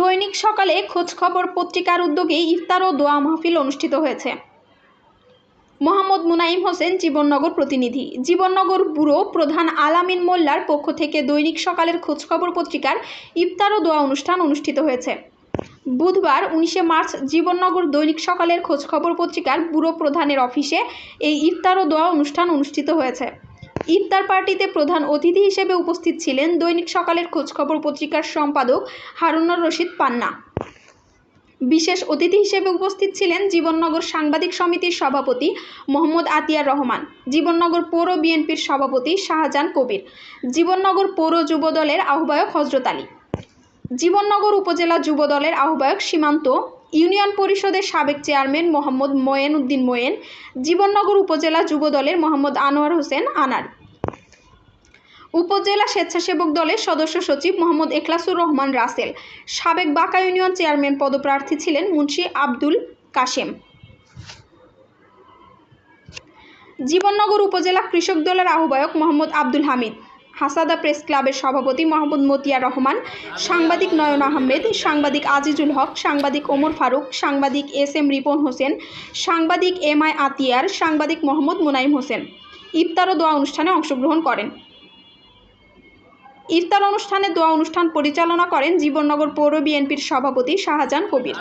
দৈনিক সকালে খোঁজখবর পত্রিকার উদ্যোগে ইফতার ও দোয়া মাহফিল অনুষ্ঠিত হয়েছে। মোহাম্মদ মুনাইম হোসেন জীবননগর প্রতিনিধি। জীবননগর ব্যুরো প্রধান আলামিন মোল্লার পক্ষ থেকে দৈনিক সকালের খোঁজখবর পত্রিকার ইফতার ও দোয়া অনুষ্ঠান অনুষ্ঠিত হয়েছে। বুধবার উনিশে মার্চ জীবননগর দৈনিক সকালের খোঁজখবর পত্রিকার ব্যুরো প্রধানের অফিসে এই ইফতার ও দোয়া অনুষ্ঠান অনুষ্ঠিত হয়েছে। ইফতার পার্টিতে প্রধান অতিথি হিসেবে উপস্থিত ছিলেন দৈনিক সকালের খোঁজখবর পত্রিকার সম্পাদক হারুনুর রশিদ পান্না। বিশেষ অতিথি হিসেবে উপস্থিত ছিলেন জীবননগর সাংবাদিক সমিতির সভাপতি মোহাম্মদ আতিয়ার রহমান, জীবননগর পৌর বিএনপির সভাপতি শাহজাহান কবির, জীবননগর পৌর যুব দলের আহ্বায়ক হজরত আলী। জীবননগর উপজেলা যুব দলের আহ্বায়ক সীমান্ত ইউনিয়ন পরিষদের সাবেক চেয়ারম্যান মোহাম্মদ মোয়েন উদ্দিন মোয়েন, জীবননগর উপজেলা যুবদলের মোহাম্মদ আনোয়ার হোসেন আনার। উপজেলা স্বেচ্ছাসেবক দলের সদস্য সচিব মোহাম্মদ এখলাসুর রহমান রাসেল। সাবেক বাঁকা ইউনিয়ন চেয়ারম্যান পদপ্রার্থী ছিলেন মুন্সি আব্দুল কাশেম। জীবননগর উপজেলা কৃষক দলের আহ্বায়ক মোহাম্মদ আব্দুল হামিদ। হাসাদা প্রেস ক্লাবের সভাপতি মোহাম্মদ মতিয়া রহমান, সাংবাদিক নয়ন আহমেদ, সাংবাদিক আজিজুল হক, সাংবাদিক ওমর ফারুক, সাংবাদিক এস এম রিপন হোসেন, সাংবাদিক এম আই আতিয়ার, সাংবাদিক মোহাম্মদ মুনাইম হোসেন। ইফতার ও দোয়া অনুষ্ঠানে অংশগ্রহণ করেন। ইফতার অনুষ্ঠানে দোয়া অনুষ্ঠান পরিচালনা করেন জীবননগর পৌর বিএনপির সভাপতি শাহজাহান কবির।